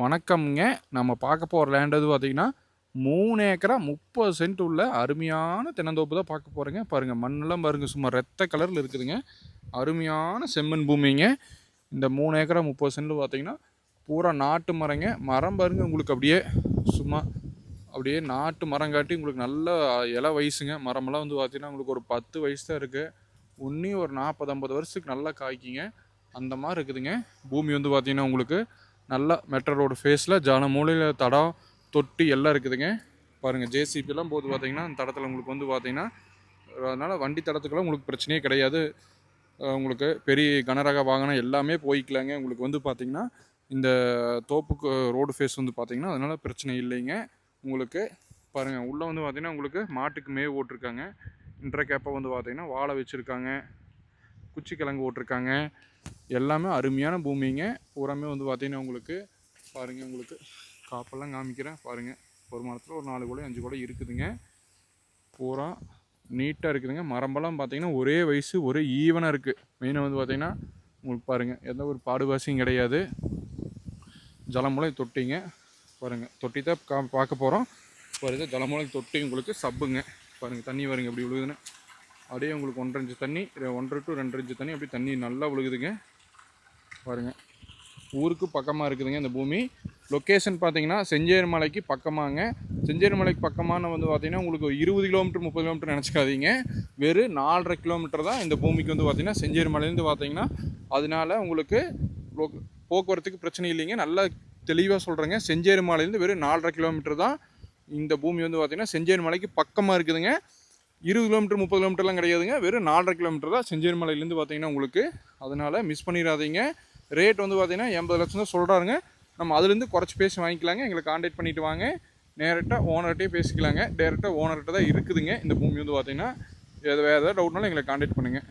வணக்கம்ங்க. நம்ம பார்க்க போகிற லேண்ட் வந்து பார்த்தீங்கன்னா மூணு ஏக்கரா முப்பது சென்ட் உள்ள அருமையான தென்னந்தோப்பு தான் பார்க்க போகிறேங்க பாருங்கள் மண்ணெல்லாம் பாருங்கள் சும்மா ரத்த கலரில் இருக்குதுங்க. அருமையான செம்மண் பூமிங்க. இந்த மூணு ஏக்கரா முப்பது சென்ட் பார்த்தீங்கன்னா பூரா நாட்டு மரங்க. மரம் பாருங்க உங்களுக்கு அப்படியே சும்மா அப்படியே நாட்டு மரம் காட்டி உங்களுக்கு நல்ல இலை வயசுங்க. மரமெல்லாம் வந்து பார்த்தீங்கன்னா உங்களுக்கு ஒரு பத்து வயசு தான் இருக்குது ஒன்றையும் ஒரு நாற்பது ஐம்பது வருஷத்துக்கு நல்லா காய்க்குங்க. அந்த மாதிரி இருக்குதுங்க. பூமி வந்து பார்த்திங்கன்னா உங்களுக்கு நல்லா மெட்ரோ ரோடு ஃபேஸில் ஜான மூலையில் தடம் தொட்டி எல்லாம் இருக்குதுங்க. பாருங்கள் ஜேசிபிலாம் போது பார்த்தீங்கன்னா அந்த தடத்தில் உங்களுக்கு வந்து பார்த்தீங்கன்னா அதனால் வண்டி தடத்துக்கெல்லாம் உங்களுக்கு பிரச்சனையே கிடையாது. உங்களுக்கு பெரிய கனரக வாகனம் எல்லாமே போய்க்கலாங்க. உங்களுக்கு வந்து பார்த்திங்கன்னா இந்த தோப்புக்கு ரோடு ஃபேஸ் வந்து பார்த்திங்கன்னா அதனால் பிரச்சனை இல்லைங்க. உங்களுக்கு பாருங்கள் உள்ளே வந்து பார்த்திங்கன்னா உங்களுக்கு மாட்டுக்கு மேவு ஓட்டிருக்காங்க இன்ட்ர கேப்பை வந்து பார்த்திங்கன்னா வாழை வச்சுருக்காங்க. குச்சி கிழங்கு போட்டிருக்காங்க. எல்லாமே அருமையான பூமிங்க. உரமே வந்து பார்த்தீங்கன்னா உங்களுக்கு பாருங்கள் உங்களுக்கு காப்பெல்லாம் காமிக்கிறேன் பாருங்கள் ஒரு மரத்தில் ஒரு நாலு கூட அஞ்சு கூட இருக்குதுங்க. பூரா நீட்டாக இருக்குதுங்க. மரம்பெல்லாம் பார்த்திங்கன்னா ஒரே வயசு ஒரே ஈவனாக இருக்குது மெயினாக வந்து பார்த்திங்கன்னா உங்களுக்கு பாருங்கள் எந்த ஒரு பாடுவாசியும் கிடையாது. ஜலமுளை தொட்டிங்க. பாருங்கள் தொட்டி தான் கா பார்க்க போகிறோம் பாருங்க ஜலமுளை தொட்டி உங்களுக்கு சப்புங்க. பாருங்கள் தண்ணி வருங்க இப்படி விழுகுதுன்னு அப்படியே உங்களுக்கு ஒன்றரை இன்ச்சு தண்ணி ரெ- ஒன்றரை டு ரெண்டரை இன்ச்சு தண்ணி அப்படியே தண்ணி நல்லா விழுகுதுங்க. பாருங்க. ஊருக்கு பக்கமாக இருக்குதுங்க இந்த பூமி. லொக்கேஷன் பார்த்தீங்கன்னா செஞ்சேரி மலைக்கு பக்கமாங்க. செஞ்சேரி மலைக்கு பக்கமான வந்து பார்த்தீங்கன்னா உங்களுக்கு இருபது கிலோமீட்டர் முப்பது கிலோமீட்டர் நினச்சிக்காதீங்க. வெறும் நாலரை கிலோமீட்டர் தான் இந்த பூமிக்கு வந்து பார்த்திங்கன்னா செஞ்சேரி மலையிலேருந்து பார்த்தீங்கன்னா அதனால உங்களுக்கு போக்குவரத்துக்கு பிரச்சனை இல்லைங்க. நல்லா தெளிவாக சொல்கிறேங்க செஞ்சேரி மலையிலேருந்து வெறும் நாலரை கிலோமீட்டர் தான் இந்த பூமி வந்து பார்த்திங்கன்னா செஞ்சேரி மலைக்கு பக்கமாக இருக்குதுங்க. இருபது கிலோமீட்டர் முப்பது கிலோமீட்டர்லாம் கிடையாதுங்க. வெறும் நாலரை கிலோமீட்டர் தான் செஞ்சேரி மலையிலேருந்து பார்த்தீங்கன்னா உங்களுக்கு அதனால் மிஸ் பண்ணிடாதீங்க. ரேட் வந்து பார்த்தீங்கன்னா எண்பது லட்சம் தான் சொல்கிறாருங்க நம்ம அதுலேருந்து குறைச்சி பேசி வாங்கிக்கலாங்க. எங்களை காண்டாக்ட் பண்ணிட்டு வாங்க. நேரட்டாக ஓனர்கிட்டே பேசிக்கலாங்க. டேரெக்டாக ஓனர்கிட்ட தான் இருக்குதுங்க. இந்த பூமி வந்து பார்த்தீங்கன்னா எது வேறு ஏதாவது டவுட்னாலும் எங்களை காண்டாக்ட் பண்ணுங்கள்